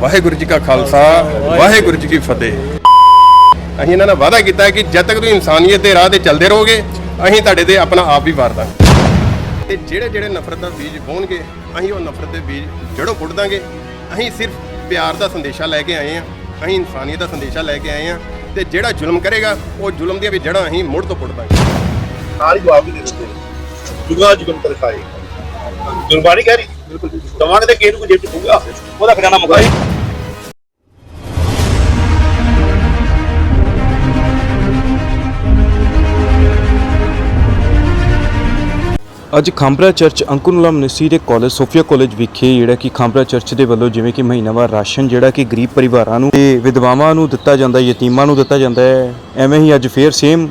ਵਾਹਿਗੁਰੂ ਜੀ ਕਾ ਖਾਲਸਾ, ਵਾਹਿਗੁਰੂ ਜੀ ਕੀ ਫਤਿਹ। ਅਸੀਂ ਇਹਨਾਂ ਨਾਲ ਵਾਅਦਾ ਕੀਤਾ ਕਿ ਜਦ ਤੱਕ ਤੁਸੀਂ ਇਨਸਾਨੀਅਤ ਦੇ ਰਾਹ ਤੇ ਚੱਲਦੇ ਰਹੋਗੇ, ਅਸੀਂ ਤੁਹਾਡੇ ਤੇ ਆਪਣਾ ਆਪ ਵੀ ਵਾਰ ਦਾਂਗੇ। ਤੇ ਜਿਹੜੇ ਜਿਹੜੇ ਨਫ਼ਰਤ ਦਾ ਬੀਜ ਬੋਣਗੇ, ਅਸੀਂ ਉਹ ਨਫ਼ਰਤ ਦੇ ਬੀਜ ਜੜੋਂ ਪੁੱਟ ਦਾਂਗੇ। ਅਸੀਂ ਸਿਰਫ ਪਿਆਰ ਦਾ ਸੰਦੇਸ਼ਾ ਲੈ ਕੇ ਆਏ ਹਾਂ, ਅਸੀਂ ਇਨਸਾਨੀਅਤ ਦਾ ਸੰਦੇਸ਼ਾ ਲੈ ਕੇ ਆਏ ਹਾਂ। ਤੇ ਜਿਹੜਾ ਜ਼ੁਲਮ ਕਰੇਗਾ, ਉਹ ਜ਼ੁਲਮ ਦੀਆਂ ਵੀ ਜੜ੍ਹਾਂ ਅਸੀਂ ਮੁੜ ਤੋਂ ਪੁੱਟ ਦਾਂਗੇ। ਨਾਲ ਹੀ ਜਵਾਬ ਵੀ ਦੇ ਦਿੰਦੇ ਜੁਗਾ ਜੁਗਨ ਕਰ ਖਾਏ ਗੁਰਬਾਣੀ ਕਹਿ ਰਹੀ ਬਿਲਕੁਲ ਦਵਾਂਗੇ ਤੇ ਕਿਸੇ ਨੂੰ ਕੋਈ ਜੇਬ ਚ ਪਊਗਾ, ਉਹਦਾ ਖਜ਼ਾਨਾ ਮੁਕਾ ਅੱਜ ਖਾਂਬਰਾ ਚਰਚ ਅੰਕੁਰਨਲਾ ਮਨਿਸਟਰੀ ਦੇ ਕਾਲਜ, ਸੋਫੀਆ ਕਾਲਜ ਵਿਖੇ ਜਿਹੜਾ ਕਿ ਖਾਂਬਰਾ ਚਰਚ ਦੇ ਵੱਲੋਂ ਜਿਵੇਂ ਕਿ ਮਹੀਨਾਵਾਰ ਰਾਸ਼ਨ ਜਿਹੜਾ ਕਿ ਗਰੀਬ ਪਰਿਵਾਰਾਂ ਨੂੰ ਤੇ ਵਿਧਵਾਵਾਂ ਨੂੰ ਦਿੱਤਾ ਜਾਂਦਾ ਯਤੀਮਾਂ ਨੂੰ ਦਿੱਤਾ ਜਾਂਦਾ ਹੈ, ਐਵੇਂ ਹੀ ਅੱਜ ਫੇਰ ਸੇਮ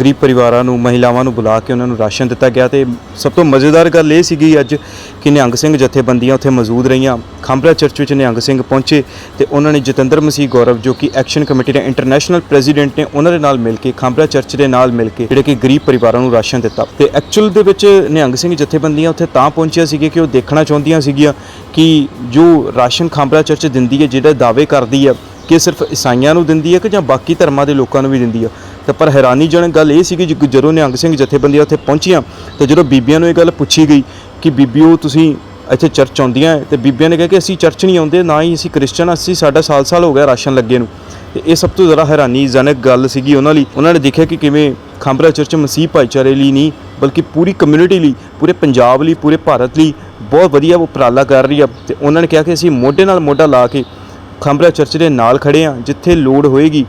ਗਰੀਬ ਪਰਿਵਾਰਾਂ ਨੂੰ, ਮਹਿਲਾਵਾਂ ਨੂੰ ਬੁਲਾ ਕੇ ਉਹਨਾਂ ਨੂੰ ਰਾਸ਼ਨ ਦਿੱਤਾ ਗਿਆ ਤੇ ਸਭ ਤੋਂ ਮਜ਼ੇਦਾਰ ਗੱਲ ਇਹ ਸੀਗੀ ਅੱਜ ਕਿ ਨਿਹੰਗ ਸਿੰਘ ਜਥੇਬੰਦੀਆਂ ਉੱਥੇ ਮੌਜੂਦ ਰਹੀਆਂ। ਖਾਂਬਰਾ ਚਰਚ ਵਿੱਚ ਨਿਹੰਗ ਸਿੰਘ ਪਹੁੰਚੇ ਤੇ ਉਹਨਾਂ ਨੇ ਜਤਿੰਦਰ ਮਸੀਹ ਗੌਰਵ, ਜੋ ਕਿ ਐਕਸ਼ਨ ਕਮੇਟੀ ਦੇ ਇੰਟਰਨੈਸ਼ਨਲ ਪ੍ਰੈਜ਼ੀਡੈਂਟ ਨੇ, ਉਹਨਾਂ ਦੇ ਨਾਲ ਮਿਲ ਕੇ, ਖਾਂਬਰਾ ਚਰਚ ਦੇ ਨਾਲ ਮਿਲ ਕੇ ਜਿਹੜੇ ਕਿ ਗਰੀਬ ਪਰਿਵਾਰਾਂ ਨੂੰ ਰਾਸ਼ਨ ਦਿੱਤਾ। ਤੇ ਐਕਚੁਅਲ ਦੇ ਵਿੱਚ ਨਿਹੰਗ ਸਿੰਘ ਜਥੇਬੰਦੀਆਂ ਉੱਥੇ ਤਾਂ ਪਹੁੰਚੀਆਂ ਸੀਗੇ ਕਿ ਉਹ ਦੇਖਣਾ ਚਾਹੁੰਦੀਆਂ ਸੀਗੀਆਂ ਕਿ ਜੋ ਰਾਸ਼ਨ ਖਾਂਬਰਾ ਚਰਚ ਦਿੰਦੀ ਹੈ, ਜਿਹੜਾ ਦਾਅਵੇ ਕਰਦੀ ਹੈ, ਕਿ ਸਿਰਫ ਈਸਾਈਆਂ ਨੂੰ ਦਿੰਦੀ ਹੈ ਕਿ ਜਾਂ ਬਾਕੀ ਧਰਮਾਂ ਦੇ ਲੋਕਾਂ ਨੂੰ ਵੀ ਦਿੰਦੀ ਹੈ। ਤੇ ਪਰ ਹੈਰਾਨੀਜਨਕ ਗੱਲ ਇਹ ਸੀ ਕਿ ਜਦੋਂ ਨਿਹੰਗ ਸਿੰਘ ਜਥੇਬੰਦੀਆਂ ਉੱਥੇ ਪਹੁੰਚੀਆਂ ਤੇ ਜਦੋਂ ਬੀਬੀਆਂ ਨੂੰ ਇਹ ਗੱਲ ਪੁੱਛੀ ਗਈ ਕਿ ਬੀਬੀਓ ਤੁਸੀਂ ਇੱਥੇ ਚਰਚ ਆਉਂਦੀਆਂ ਹੈ? ਤੇ ਬੀਬੀਆਂ ਨੇ ਕਿਹਾ ਕਿ ਅਸੀਂ ਚਰਚ ਨਹੀਂ ਆਉਂਦੇ, ਨਾ ਹੀ ਅਸੀਂ ਕ੍ਰਿਸਚਨ ਅਸੀਂ ਸਾਡਾ ਸਾਲ-ਸਾਲ ਹੋ ਗਿਆ ਰਾਸ਼ਨ ਲੱਗੇ ਨੂੰ। ਤੇ ਇਹ ਸਭ ਤੋਂ ਜ਼ਿਆਦਾ ਹੈਰਾਨੀਜਨਕ ਗੱਲ ਸੀਗੀ ਉਹਨਾਂ ਲਈ। ਉਹਨਾਂ ਨੇ ਦੇਖਿਆ ਕਿ ਕਿਵੇਂ ਖਾਂਬਰਾ ਚਰਚ ਮਸੀਹ ਭਾਈਚਾਰੇ ਲਈ ਨਹੀਂ, ਬਲਕਿ ਪੂਰੀ ਕਮਿਊਨਿਟੀ ਲਈ, ਪੂਰੇ ਪੰਜਾਬ ਲਈ, ਪੂਰੇ ਭਾਰਤ ਲਈ ਬਹੁਤ ਵਧੀਆ ਉਪਰਾਲਾ ਕਰ ਰਹੀ ਆ। ਤੇ ਉਹਨਾਂ ਨੇ ਕਿਹਾ ਕਿ ਅਸੀਂ ਮੋਢੇ ਨਾਲ ਮੋਢਾ ਲਾ ਕੇ ਖਾਂਬਰਾ ਚਰਚ ਦੇ ਨਾਲ ਖੜੇ ਆ ਜਿੱਥੇ ਲੋੜ ਹੋਏਗੀ।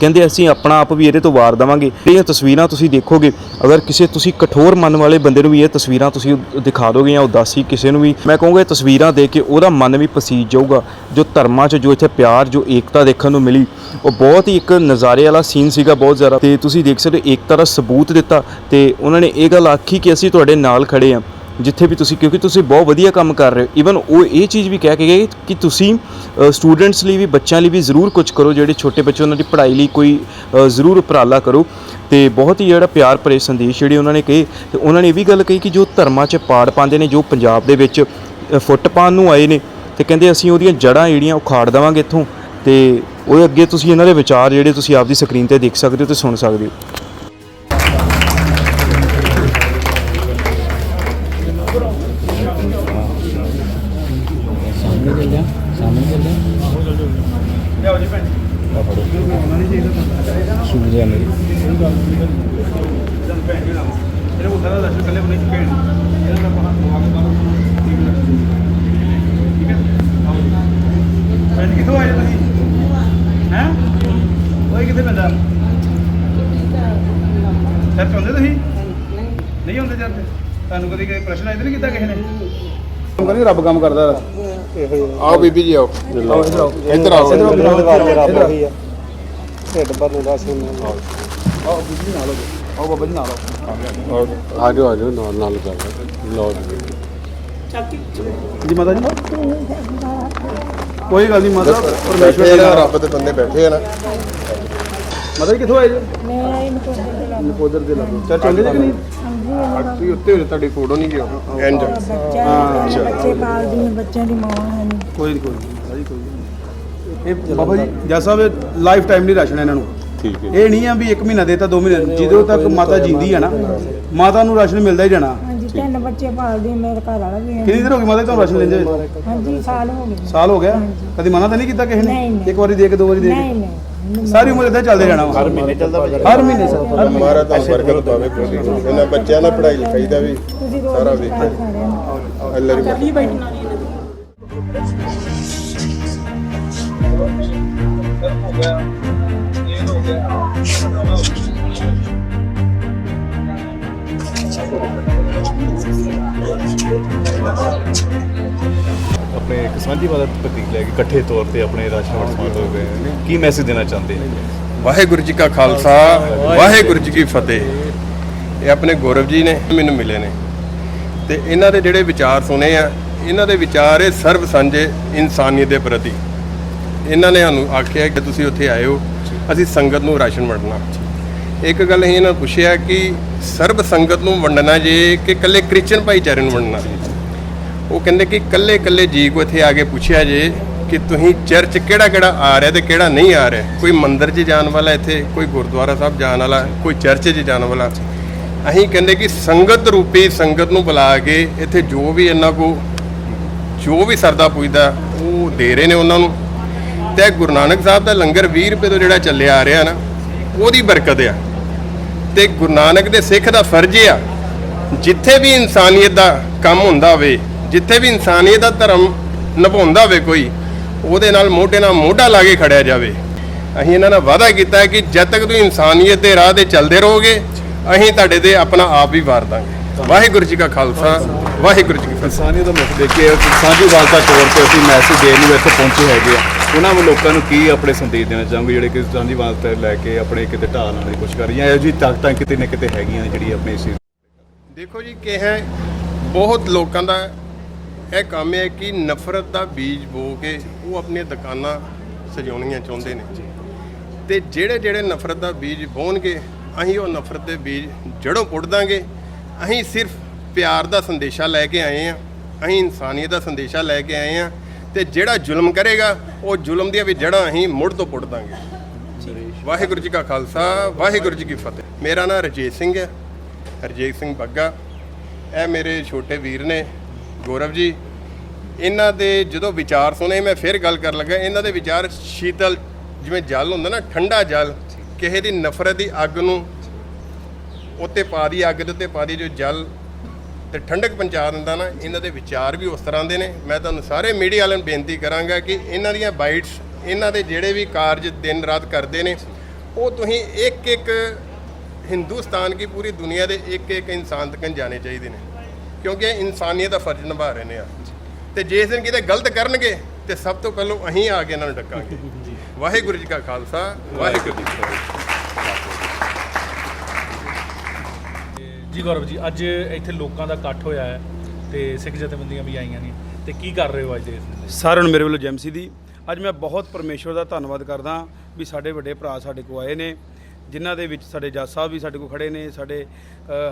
ਕਹਿੰਦੇ ਅਸੀਂ ਆਪਣਾ ਆਪ ਵੀ ਇਹਦੇ ਤੋਂ ਵਾਰ ਦੇਵਾਂਗੇ। ਇਹ ਤਸਵੀਰਾਂ ਤੁਸੀਂ ਦੇਖੋਗੇ। ਅਗਰ ਕਿਸੇ ਤੁਸੀਂ ਕਠੋਰ ਮਨ ਵਾਲੇ ਬੰਦੇ ਨੂੰ ਵੀ ਇਹ ਤਸਵੀਰਾਂ ਤੁਸੀਂ ਦਿਖਾ ਦੋਗੇ ਜਾਂ ਉਦਾਸੀ ਕਿਸੇ ਨੂੰ ਵੀ, ਮੈਂ ਕਹੂੰਗਾ ਇਹ ਤਸਵੀਰਾਂ ਦੇਖ ਕੇ ਉਹਦਾ ਮਨ ਵੀ ਪਸੀਜ ਜਾਊਗਾ। ਜੋ ਧਰਮਾਂ 'ਚ, ਜੋ ਇੱਥੇ ਪਿਆਰ, ਜੋ ਏਕਤਾ ਦੇਖਣ ਨੂੰ ਮਿਲੀ, ਉਹ ਬਹੁਤ ਹੀ ਇੱਕ ਨਜ਼ਾਰੇ ਵਾਲਾ ਸੀਨ ਸੀਗਾ ਬਹੁਤ ਜ਼ਿਆਦਾ। ਤੇ ਤੁਸੀਂ ਦੇਖ ਸਕਦੇ ਹੋ, ਏਕਤਾ ਦਾ ਸਬੂਤ ਦਿੱਤਾ ਤੇ ਉਹਨਾਂ ਨੇ ਇਹ ਗੱਲ ਆਖੀ ਕਿ ਅਸੀਂ ਤੁਹਾਡੇ ਨਾਲ ਖੜੇ ਆ ਜਿੱਥੇ ਵੀ ਤੁਸੀਂ, ਕਿਉਂਕਿ ਤੁਸੀਂ ਬਹੁਤ ਵਧੀਆ ਕੰਮ ਕਰ ਰਹੇ ਹੋ। ਈਵਨ ਉਹ ਇਹ ਚੀਜ਼ ਵੀ ਕਹਿ ਕੇ ਗਏ ਕਿ ਤੁਸੀਂ ਸਟੂਡੈਂਟਸ ਲਈ ਵੀ, ਬੱਚਿਆਂ ਲਈ ਵੀ ਜ਼ਰੂਰ ਕੁਝ ਕਰੋ, ਜਿਹੜੇ ਛੋਟੇ ਬੱਚੇ, ਉਹਨਾਂ ਦੀ ਪੜ੍ਹਾਈ ਲਈ ਕੋਈ ਜ਼ਰੂਰ ਉਪਰਾਲਾ ਕਰੋ। ਤੇ ਬਹੁਤ ਹੀ ਜਿਹੜਾ ਪਿਆਰ ਭਰੇ ਸੰਦੇਸ਼ ਜਿਹੜੇ ਉਹਨਾਂ ਨੇ ਕਹੇ, ਤੇ ਉਹਨਾਂ ਨੇ ਇਹ ਵੀ ਗੱਲ ਕਹੀ ਕਿ ਜੋ ਧਰਮਾਂ 'ਚ ਪਾੜ ਪਾਉਂਦੇ ਨੇ, ਜੋ ਪੰਜਾਬ ਦੇ ਵਿੱਚ ਫੁੱਟ ਪਾਉਣ ਨੂੰ ਆਏ ਨੇ, ਤੇ ਕਹਿੰਦੇ ਅਸੀਂ ਉਹਦੀਆਂ ਜੜ੍ਹਾਂ ਜਿਹੜੀਆਂ ਉਖਾੜ ਦੇਵਾਂਗੇ ਇੱਥੋਂ। ਤੇ ਉਹ ਅੱਗੇ ਤੁਸੀਂ ਇਹਨਾਂ ਦੇ ਵਿਚਾਰ ਜਿਹੜੇ ਤੁਸੀਂ ਆਪਦੀ ਸਕਰੀਨ ਤੇ ਦੇਖ ਸਕਦੇ ਹੋ ਤੇ ਸੁਣ ਸਕਦੇ ਹੋ। ਪਿੰਡ ਕਿੱਥੋਂ ਆਏ ਤੁਸੀਂ? ਹੈ? ਓਏ ਕਿੱਥੇ ਪੈਂਦਾ? ਚਰਚ ਆਉਂਦੇ ਤੁਸੀਂ? ਨਹੀਂ ਆਉਂਦੇ ਚਰਚ ਤੁਹਾਨੂੰ ਕਦੀ ਕੋਈ ਪ੍ਰਸ਼ਨ ਆਇਆ ਤਾਂ ਨਹੀਂ ਕੀਤਾ ਕਿਸੇ ਨੇ? ਕੰਮ ਕਰਨੀ ਰੱਬ ਕੰਮ ਕਰਦਾ ਆਓ ਬੀਬੀ ਜੀ ਆਓ। ਇੱਧਰ ਆਓ। ਇੱਧਰ ਆਓ। ਆਓ। ਬਾਬਾ ਜੀ ਨਾਲ ਆਓ ਆਜੋ ਆਜੋ ਨਾਲ ਨਾਲ ਗੱਲ ਲਓ ਜੀ ਮਾਤਾ ਜੀ? ਕੋਈ ਗੱਲ ਨਹੀਂ ਮਾਤਾ ਪਰਮੇਸ਼ਵਰ ਦੇ ਆ ਨਾਲ। ਰੱਬ ਦੇ ਬੰਦੇ ਬੈਠੇ ਆ ਨਾ। ਮਾਤਾ ਜੀ ਕਿੱਥੋਂ ਆਏ ਜੀ? ਮੈਂ ਲਾ ਨਕੋਦਰ ਦੇ ਲਾਗੇ। ਚਰਚ ਆਉਂਦੇ ਜੀ ਕਿ ਨਹੀਂ? ਤੁਸੀਂ ਉੱਤੇ ਹੋ ਤੁਹਾਡੀ ਫੋਟੋ ਨਹੀਂ ਗਿਓ ਇੰਜ ਬੱਚਾ ਬੱਚੇ ਪਾਲਦੀ ਨੇ ਬੱਚਿਆਂ ਦੀ ਮਾਂ ਹੈ ਨੀ। ਕੋਈ ਨਹੀਂ ਕੋਈ ਜੀ ਕੋਈ ਨਹੀਂ ਇਹ ਬਾਬਾ ਜੀ ਜੈ ਸਾਹਿਬ ਲਾਈਫ ਟਾਈਮ ਨਹੀਂ ਰਾਸ਼ਨ ਇਹਨਾਂ ਨੂੰ। ਠੀਕ ਹੈ। ਇਹ ਨਹੀਂ ਆ ਵੀ 1 ਮਹੀਨਾ ਦੇਤਾ 2 ਮਹੀਨੇ ਜਦੋਂ ਤੱਕ ਮਾਤਾ ਜਿੰਦੀ ਹੈ ਨਾ ਮਾਤਾ ਨੂੰ ਰਾਸ਼ਨ ਮਿਲਦਾ ਹੀ ਜਾਣਾ। ਹਾਂਜੀ ਤਿੰਨ ਬੱਚੇ ਪਾਲਦੀ ਮੇਰੇ ਘਰ ਵਾਲਾ ਵੀ ਹੈ। ਕਿੰਨੀ ਦੇਰ ਹੋ ਗਈ ਮਾਤਾ ਜੀ ਤੁਹਾਨੂੰ ਰਾਸ਼ਨ ਲੈਂਦੇ ਹੋਏ? ਹਾਂਜੀ ਸਾਲ ਹੋ ਗਏ। ਸਾਲ ਹੋ ਗਿਆ? ਕਦੀ ਮਨਾ ਤਾਂ ਨਹੀਂ ਕੀਤਾ ਕਿਸੇ ਨਹੀਂ, ਨੇ? ਨਹੀਂ। ਇੱਕ ਵਾਰੀ ਦੇ ਕੇ ਦੋ ਵਾਰੀ ਦੇ ਨਹੀਂ ਕੇ ਨਹੀਂ। ਸਾਰੀ ਉਮਰ ਇਦਾਂ ਚੱਲਦੇ ਜਾਣਾ ਹਰ ਮਹੀਨੇ ਚੱਲਦਾ ਹਰ ਮਹੀਨੇ ਸਰ ਹਰ ਮਹੀਨੇ। ਤਾਂ ਬਰਕਤ ਪਾਵੇ ਕੋਈ ਇਹਨਾਂ ਬੱਚਿਆਂ ਦਾ ਪੜ੍ਹਾਈ ਲਿਖਾਈ ਦਾ ਵੀ ਤੁਸੀਂ ਸਾਰਾ ਰੋਜ਼ ਵੇਖੋ ਸਾਰਿਆਂ ਨੂੰ ਅੱਲਾ ਦੀ ਮਰਜ਼ੀ। ਆਪਣੇ ਇੱਕ ਸਾਂਝੀ ਮਦਦ ਪ੍ਰਤੀਕ ਲੈ ਕੇ ਇਕੱਠੇ ਤੌਰ ਤੇ ਆਪਣੇ ਰਾਸ਼ਨ ਵੰਡ ਹੋ ਗਏ ਕੀ ਮੈਸੇਜ ਦੇਣਾ ਚਾਹੁੰਦੇ ਵਾਹਿਗੁਰੂ ਜੀ ਕਾ ਖਾਲਸਾ, ਵਾਹਿਗੁਰੂ ਜੀ ਕੀ ਫਤਿਹ। ਇਹ ਆਪਣੇ ਗੌਰਵ ਜੀ ਨੇ, ਮੈਨੂੰ ਮਿਲੇ ਨੇ। ਤੇ ਇਹਨਾਂ ਦੇ ਜਿਹੜੇ ਵਿਚਾਰ ਸੁਣੇ ਆ, ਇਹਨਾਂ ਦੇ ਵਿਚਾਰ ਇਹ ਸਰਬ ਸਾਂਝੇ ਇਨਸਾਨੀਅਤ ਦੇ ਪ੍ਰਤੀ। ਇਹਨਾਂ ਨੇ ਸਾਨੂੰ ਆਖਿਆ ਕਿ ਤੁਸੀਂ ਉੱਥੇ ਆਏ ਹੋ, ਅਸੀਂ ਸੰਗਤ ਨੂੰ ਰਾਸ਼ਨ ਵੰਡਣਾ। ਇੱਕ ਗੱਲ ਅਸੀਂ ਇਹਨਾਂ ਨੂੰ ਪੁੱਛਿਆ ਕਿ ਸਰਬ ਸੰਗਤ ਨੂੰ ਵੰਡਣਾ ਜੇ ਕਿ ਇਕੱਲੇ ਕ੍ਰਿਸਚਨ ਭਾਈਚਾਰੇ ਨੂੰ ਵੰਡਣਾ? ਉਹ ਕਹਿੰਦੇ ਕਿ ਇਕੱਲੇ ਇਕੱਲੇ ਜੀ ਕੋ ਇੱਥੇ ਆ ਕੇ ਪੁੱਛਿਆ ਜੇ ਕਿ ਤੁਸੀਂ ਚਰਚ ਕਿਹੜਾ ਕਿਹੜਾ ਆ ਰਿਹਾ ਤੇ ਕਿਹੜਾ ਨਹੀਂ ਆ ਰਿਹਾ? ਕੋਈ ਮੰਦਿਰ 'ਚ ਜਾਣ ਵਾਲਾ ਇੱਥੇ, ਕੋਈ ਗੁਰਦੁਆਰਾ ਸਾਹਿਬ ਜਾਣ ਵਾਲਾ, ਕੋਈ ਚਰਚ 'ਚ ਜਾਣ ਵਾਲਾ? ਅਸੀਂ ਕਹਿੰਦੇ ਕਿ ਸੰਗਤ ਰੂਪੀ ਸੰਗਤ ਨੂੰ ਬੁਲਾ ਕੇ ਇੱਥੇ ਜੋ ਵੀ ਇਹਨਾਂ ਕੋ, ਜੋ ਵੀ ਸਰਦਾ ਪੁੱਜਦਾ, ਉਹ ਦੇ ਰਹੇ ਨੇ ਉਹਨਾਂ ਨੂੰ। ਤੇ ਗੁਰੂ ਨਾਨਕ ਸਾਹਿਬ ਦਾ ਲੰਗਰ 20 ਰੁਪਏ ਤੋਂ ਜਿਹੜਾ ਚੱਲਿਆ ਆ ਰਿਹਾ ਨਾ, ਉਹਦੀ ਬਰਕਤ ਆ। ਤੇ ਗੁਰੂ ਨਾਨਕ ਦੇ ਸਿੱਖ ਦਾ ਫਰਜ਼ ਆ, ਜਿੱਥੇ ਵੀ ਇਨਸਾਨੀਅਤ ਦਾ ਕੰਮ ਹੁੰਦਾ ਹੋਵੇ, ਜਿੱਥੇ ਵੀ ਇਨਸਾਨੀਅਤ ਦਾ ਧਰਮ ਨਿਭਾਉਂਦਾ ਹੋਵੇ ਕੋਈ, ਉਹਦੇ ਨਾਲ ਮੋਢੇ ਨਾਲ ਮੋਢਾ ਲਾ ਕੇ ਖੜਿਆ ਜਾਵੇ। ਅਸੀਂ ਇਹਨਾਂ ਨਾਲ ਵਾਅਦਾ ਕੀਤਾ ਕਿ ਜਦ ਤੱਕ ਤੁਸੀਂ ਇਨਸਾਨੀਅਤ ਦੇ ਰਾਹ ਤੇ ਚੱਲਦੇ ਰਹੋਗੇ, ਅਸੀਂ ਤੁਹਾਡੇ ਤੇ ਆਪਣਾ ਆਪ ਵੀ ਵਾਰ ਦਾਂਗੇ। ਵਾਹਿਗੁਰੂ ਜੀ ਕਾ ਖਾਲਸਾ, ਵਾਹਿਗੁਰੂ ਜੀ ਕੀ ਫਤਿਹ। ਇਨਸਾਨੀਅਤ ਦਾ ਮੁੱਖ ਦੇਖ ਕੇ ਇੱਕ ਵਾਲਤਾ ਤੌਰ ਤੇ ਅਸੀਂ ਮੈਸੇਜ ਦੇਣ ਨੂੰ ਇੱਥੇ ਪਹੁੰਚੇ ਹੈਗੇ ਆ। ਉਹਨਾਂ ਨੂੰ ਲੋਕਾਂ ਨੂੰ ਕੀ ਆਪਣੇ ਸੰਦੇਸ਼ ਦੇਣਾ ਚਾਹੋਗੇ? ਜਿਹੜੇ ਕਿ ਸਾਂਝੀ ਵਾਸਤੇ ਲੈ ਕੇ ਆਪਣੇ ਕਿਤੇ ਢਾਹ ਨਾਲ ਦੀ ਕਰ ਰਹੀਆਂ। ਇਹੋ ਜਿਹੀ ਤਾਕਤਾਂ ਕਿਤੇ ਨਾ ਕਿਤੇ ਹੈਗੀਆਂ ਜਿਹੜੀ ਆਪਣੇ ਇਸ ਦੇਖੋ ਜੀ ਕਿ ਬਹੁਤ ਲੋਕਾਂ ਦਾ ਇਹ ਕੰਮ ਹੈ ਕਿ ਨਫ਼ਰਤ ਦਾ ਬੀਜ ਬੋ ਕੇ ਉਹ ਆਪਣੀਆਂ ਦੁਕਾਨਾਂ ਸਜਾਉਣੀਆਂ ਚਾਹੁੰਦੇ ਨੇ। ਤੇ ਜਿਹੜੇ ਜਿਹੜੇ ਨਫ਼ਰਤ ਦਾ ਬੀਜ ਬੋਣਗੇ, ਅਸੀਂ ਉਹ ਨਫ਼ਰਤ ਦੇ ਬੀਜ ਜੜੋਂ ਪੁੱਟ ਦਾਂਗੇ। ਅਸੀਂ ਸਿਰਫ ਪਿਆਰ ਦਾ ਸੰਦੇਸ਼ਾ ਲੈ ਕੇ ਆਏ ਆ ਅਸੀਂ ਇਨਸਾਨੀਅਤ ਦਾ ਸੰਦੇਸ਼ਾ ਲੈ ਕੇ ਆਏ ਆ ਤੇ ਜਿਹੜਾ ਜ਼ੁਲਮ ਕਰੇਗਾ, ਉਹ ਜ਼ੁਲਮ ਦੀਆਂ ਵੀ ਜੜ੍ਹਾਂ ਅਸੀਂ ਮੁੜ ਤੋਂ ਪੁੱਟ ਦਾਂਗੇ। ਵਾਹਿਗੁਰੂ ਜੀ ਕਾ ਖਾਲਸਾ, ਵਾਹਿਗੁਰੂ ਜੀ ਕੀ ਫਤਿਹ। ਮੇਰਾ ਨਾਮ ਰਜੀਤ ਸਿੰਘ ਹੈ। ਹਰਜੀਤ ਸਿੰਘ ਬੱਗਾ। ਇਹ ਮੇਰੇ ਛੋਟੇ ਵੀਰ ਨੇ, ਗੌਰਵ ਜੀ। ਇਹਨਾਂ ਦੇ ਜਦੋਂ ਵਿਚਾਰ ਸੁਣੇ, ਮੈਂ ਫਿਰ ਗੱਲ ਕਰਨ ਲੱਗਾ। ਇਹਨਾਂ ਦੇ ਵਿਚਾਰ ਸ਼ੀਤਲ, ਜਿਵੇਂ ਜਲ ਹੁੰਦਾ ਨਾ, ਠੰਡਾ ਜਲ, ਕਿਸੇ ਦੀ ਨਫ਼ਰਤ ਦੀ ਅੱਗ ਨੂੰ ਉੱਤੇ ਪਾ ਦੀ, ਅੱਗ ਦੇ ਉੱਤੇ ਪਾ ਦੀ, ਜੋ ਜਲ ਤੇ ਠੰਡਕ ਪਹੁੰਚਾ ਦਿੰਦਾ ਨਾ ਇਹਨਾਂ ਦੇ ਵਿਚਾਰ ਵੀ ਉਸ ਤਰ੍ਹਾਂ ਦੇ ਨੇ। ਮੈਂ ਤੁਹਾਨੂੰ ਸਾਰੇ ਮੀਡੀਆ ਵਾਲਿਆਂ ਨੂੰ ਬੇਨਤੀ ਕਰਾਂਗਾ ਕਿ ਇਹਨਾਂ ਦੀਆਂ ਬਾਈਟਸ ਇਹਨਾਂ ਦੇ ਜਿਹੜੇ ਵੀ ਕਾਰਜ ਦਿਨ ਰਾਤ ਕਰਦੇ ਨੇ ਉਹ ਤੁਸੀਂ ਇੱਕ ਇੱਕ ਹਿੰਦੁਸਤਾਨ ਕੀ ਪੂਰੀ ਦੁਨੀਆ ਦੇ ਇੱਕ ਇੱਕ ਇਨਸਾਨ ਤੱਕ ਜਾਣੇ ਚਾਹੀਦੇ ਨੇ। ਕਿਉਂਕਿ ਇਹ ਇਨਸਾਨੀਅਤ ਦਾ ਫਰਜ਼ ਨਿਭਾ ਰਹੇ ਨੇ ਆ ਤੇ ਜੇ ਇਸ ਦਿਨ ਕਿਤੇ ਗਲਤ ਕਰਨਗੇ ਤੇ ਸਭ ਤੋਂ ਪਹਿਲਾਂ ਅਸੀਂ ਆ ਕੇ ਇਹਨਾਂ ਨੂੰ ਡੱਕਾਂਗੇ। ਵਾਹਿਗੁਰੂ ਜੀ ਕਾ ਖਾਲਸਾ ਵਾਹਿਗੁਰੂ ਜੀ ਕੀ ਫਤਿਹ। ਜੀ ਗੌਰਵ ਜੀ, ਅੱਜ ਇੱਥੇ ਲੋਕਾਂ ਦਾ ਇਕੱਠ ਹੋਇਆ ਹੈ ਤੇ ਸਿੱਖ ਜਥੇਬੰਦੀਆਂ ਵੀ ਆਈਆਂ ਨੇ। ਤੇ ਕੀ ਕਰ ਰਹੇ ਹੋ ਅੱਜ ਦੇ ਇਸ ਦਿਨ ਸਾਰਿਆਂ ਨੂੰ ਮੇਰੇ ਵੱਲੋਂ ਜੈਮਸੀ ਦੀ। ਅੱਜ ਮੈਂ ਬਹੁਤ ਪਰਮੇਸ਼ਵਰ ਦਾ ਧੰਨਵਾਦ ਕਰਦਾ ਵੀ ਸਾਡੇ ਵੱਡੇ ਭਰਾ ਸਾਡੇ ਕੋਲ ਆਏ ਨੇ, ਜਿਨ੍ਹਾਂ ਦੇ ਵਿੱਚ ਸਾਡੇ ਜੱਜ ਸਾਹਿਬ ਵੀ ਸਾਡੇ ਕੋਲ ਖੜੇ ਨੇ, ਸਾਡੇ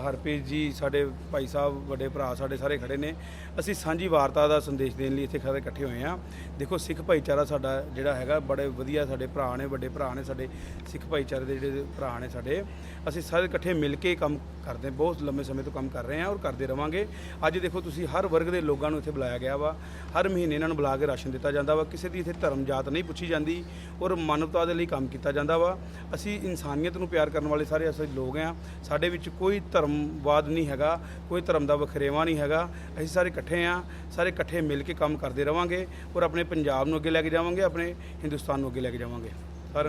ਹਰਪ੍ਰੀਤ ਜੀ, ਸਾਡੇ ਭਾਈ ਸਾਹਿਬ, ਵੱਡੇ ਭਰਾ ਸਾਡੇ ਸਾਰੇ ਖੜੇ ਨੇ। ਅਸੀਂ ਸਾਂਝੀ ਵਾਰਤਾ ਦਾ ਸੰਦੇਸ਼ ਦੇਣ ਲਈ ਇੱਥੇ ਸਾਰੇ ਇਕੱਠੇ ਹੋਏ ਆ ਦੇਖੋ, ਸਿੱਖ ਭਾਈਚਾਰਾ ਸਾਡਾ ਜਿਹੜਾ ਹੈਗਾ, ਬੜੇ ਵਧੀਆ ਸਾਡੇ ਭਰਾ ਨੇ, ਵੱਡੇ ਭਰਾ ਨੇ ਸਾਡੇ, ਸਿੱਖ ਭਾਈਚਾਰੇ ਦੇ ਜਿਹੜੇ ਭਰਾ ਨੇ ਸਾਡੇ। ਅਸੀਂ ਸਾਰੇ ਇਕੱਠੇ ਮਿਲ ਕੇ ਕੰਮ ਕਰਦੇ, ਬਹੁਤ ਲੰਮੇ ਸਮੇਂ ਤੋਂ ਕੰਮ ਕਰ ਰਹੇ ਹਾਂ ਔਰ ਕਰਦੇ ਰਵਾਂਗੇ। ਅੱਜ ਦੇਖੋ, ਤੁਸੀਂ ਹਰ ਵਰਗ ਦੇ ਲੋਕਾਂ ਨੂੰ ਇੱਥੇ ਬੁਲਾਇਆ ਗਿਆ ਵਾ। ਹਰ ਮਹੀਨੇ ਇਹਨਾਂ ਨੂੰ ਬੁਲਾ ਕੇ ਰਾਸ਼ਨ ਦਿੱਤਾ ਜਾਂਦਾ ਵਾ। ਕਿਸੇ ਦੀ ਇੱਥੇ ਧਰਮ ਜਾਤ ਨਹੀਂ ਪੁੱਛੀ ਜਾਂਦੀ ਔਰ ਮਾਨਵਤਾ ਦੇ ਲਈ ਕੰਮ ਕੀਤਾ ਜਾਂਦਾ ਵਾ। ਅਸੀਂ ਇਨਸਾਨੀਅਤ ਨੂੰ ਪਿਆਰ ਕਰਨ ਵਾਲੇ ਸਾਰੇ ਅਸੀਂ ਲੋਕ ਆ ਸਾਡੇ ਵਿੱਚ ਕੋਈ ਧਰਮਵਾਦ ਨਹੀਂ ਹੈਗਾ, ਕੋਈ ਧਰਮ ਦਾ ਵਖਰੇਵਾ ਨਹੀਂ ਹੈਗਾ। ਅਸੀਂ ਸਾਰੇ ਇਕੱਠੇ ਆ ਸਾਰੇ ਇਕੱਠੇ ਮਿਲ ਕੇ ਕੰਮ ਕਰਦੇ ਰਵਾਂਗੇ ਔਰ ਆਪਣੇ ਪੰਜਾਬ ਨੂੰ ਅੱਗੇ ਲੈ ਕੇ ਜਾਵਾਂਗੇ ਆਪਣੇ ਹਿੰਦੁਸਤਾਨ ਨੂੰ ਅੱਗੇ ਲੈ ਕੇ ਜਾਵਾਂਗੇ।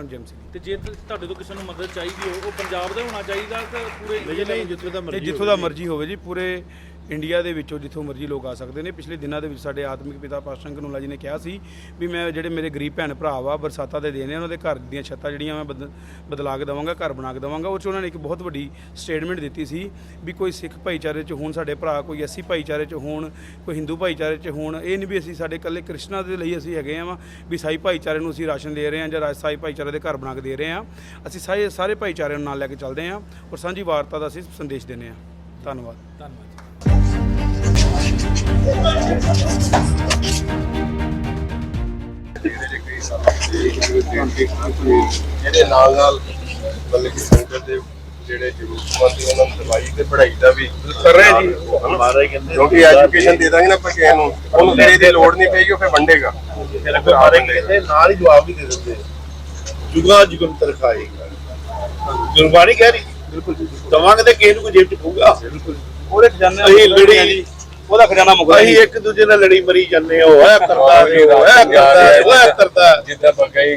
ਜੈਮ ਸਿੰਘ ਤੇ ਜੇ ਤੁ- ਤੁਹਾਡੇ ਤੋਂ ਕਿਸੇ ਨੂੰ ਮਦਦ ਚਾਹੀਦੀ ਹੋ ਉਹ ਪੰਜਾਬ ਦਾ ਹੋਣਾ ਚਾਹੀਦਾ ਕਿ ਪੂਰੇ ਦਾ ਜਿੱਥੇ ਦਾ ਇਹ ਜਿੱਥੋਂ ਦਾ ਮਰਜ਼ੀ ਹੋਵੇ ਜੀ ਪੂਰੇ ਇੰਡੀਆ ਦੇ ਵਿੱਚੋਂ ਜਿੱਥੋਂ ਮਰਜ਼ੀ ਲੋਕ ਆ ਸਕਦੇ ਨੇ। ਪਿਛਲੇ ਦਿਨਾਂ ਦੇ ਵਿੱਚ ਸਾਡੇ ਆਤਮਿਕ ਪਿਤਾ ਪਾਸ਼ਾ ਕਨੂਲਾ ਜੀ ਨੇ ਕਿਹਾ ਸੀ ਵੀ ਮੈਂ ਜਿਹੜੇ ਮੇਰੇ ਗਰੀਬ ਭੈਣ ਭਰਾ ਵਾ ਬਰਸਾਤਾਂ ਦੇ ਦੇਣੇ ਉਹਨਾਂ ਦੇ ਘਰ ਦੀਆਂ ਛੱਤਾਂ ਜਿਹੜੀਆਂ ਮੈਂ ਬਦ- ਬਦਲਾ ਕੇ ਦਵਾਂਗਾ, ਘਰ ਬਣਾ ਕੇ ਦਵਾਂਗਾ। ਉਹ 'ਚ ਉਹਨਾਂ ਨੇ ਇੱਕ ਬਹੁਤ ਵੱਡੀ ਸਟੇਟਮੈਂਟ ਦਿੱਤੀ ਸੀ ਵੀ ਕੋਈ ਸਿੱਖ ਭਾਈਚਾਰੇ 'ਚ ਹੋਣ, ਸਾਡੇ ਭਰਾ ਕੋਈ ਐਸੀ ਭਾਈਚਾਰੇ 'ਚ ਹੋਣ, ਕੋਈ ਹਿੰਦੂ ਭਾਈਚਾਰੇ 'ਚ ਹੋਣ, ਇਹ ਨਹੀਂ ਵੀ ਅਸੀਂ ਸਾਡੇ ਇਕੱਲੇ ਕ੍ਰਿਸ਼ਨਾ ਦੇ ਲਈ ਅਸੀਂ ਹੈਗੇ ਆ ਵੀ ਸਾਈ ਭਾਈਚਾਰੇ ਨੂੰ ਅਸੀਂ ਰਾਸ਼ਨ ਦੇ ਰਹੇ ਹਾਂ ਜਾਂ ਸਾਈ ਭਾਈਚਾਰੇ ਦੇ ਘਰ ਬਣਾ ਕੇ ਦੇ ਰਹੇ ਹਾਂ ਅਸੀਂ ਸਾਰੇ ਸਾਰੇ ਭਾਈਚਾਰੇ ਨੂੰ ਨਾਲ ਲੈ ਕੇ ਚੱਲਦੇ ਹਾਂ ਔਰ ਸਾਂਝੀ ਵਾਰਤਾ ਦਾ ਅਸੀਂ ਸੰਦੇਸ਼ ਦਿੰਦੇ ਹਾਂ ਧੰਨਵਾਦ। ਧੰਨਵਾਦ ਇਹਦੇ ਨਾਲ ਨਾਲ ਮਤਲਬ ਕਿ ਸੰਗਤ ਦੇ ਜਿਹੜੇ ਜ਼ਰੂਰਤਮੰਦ ਸੀ ਉਹਨਾਂ ਨੂੰ ਦਵਾਈ ਤੇ ਪੜ੍ਹਾਈ ਦਾ ਵੀ ਕਰ ਰਹੇ ਜੀ। ਮਾਰਾ ਹੀ ਕਹਿੰਦੇ ਕਿਉਂਕਿ ਐਜੂਕੇਸ਼ਨ ਦੇ ਦਾਂਗੇ ਨਾ ਆਪਾਂ ਕਿਸੇ ਨੂੰ ਉਹਨੂੰ ਫਿਰ ਇਹਦੀ ਲੋੜ ਨਹੀਂ ਪਏਗੀ ਉਹ ਫਿਰ ਵੰਡੇਗਾ। ਫਿਰ ਮਾਰੇ ਕਹਿੰਦੇ ਨਾਲ ਹੀ ਜਵਾਬ ਵੀ ਦੇ ਦਿੰਦੇ। ਜੁਗਾ ਜੁਗਨ ਤਰਖਾਈ ਗੁਰਬਾਣੀ ਕਹਿ ਰਹੀ ਬਿਲਕੁਲ ਦਵਾਂਗੇ ਤੇ ਕਿਸੇ ਨੂੰ ਕੋਈ ਜੇਬ ਚ ਪਊਗਾ। ਬਿਲਕੁਲ ਉਹਦੇ ਖਜ਼ਾਨੇ ਅਸੀਂ ਲੜੀ ਉਹਦਾ ਖਜ਼ਾਨਾ ਮੁਕਦਾ ਅਸੀਂ ਇੱਕ ਦੂਜੇ ਨਾਲ ਲੜੀ ਮਰੀ ਜਾਂਦੇ ਹੋ। ਇਹ ਕਰਦਾ ਉਹ ਇਹ ਕਰਦਾ ਉਹ ਇਹ ਕਰਦਾ ਜਿੱਦਾਂ ਆਪਾਂ ਕਹੀ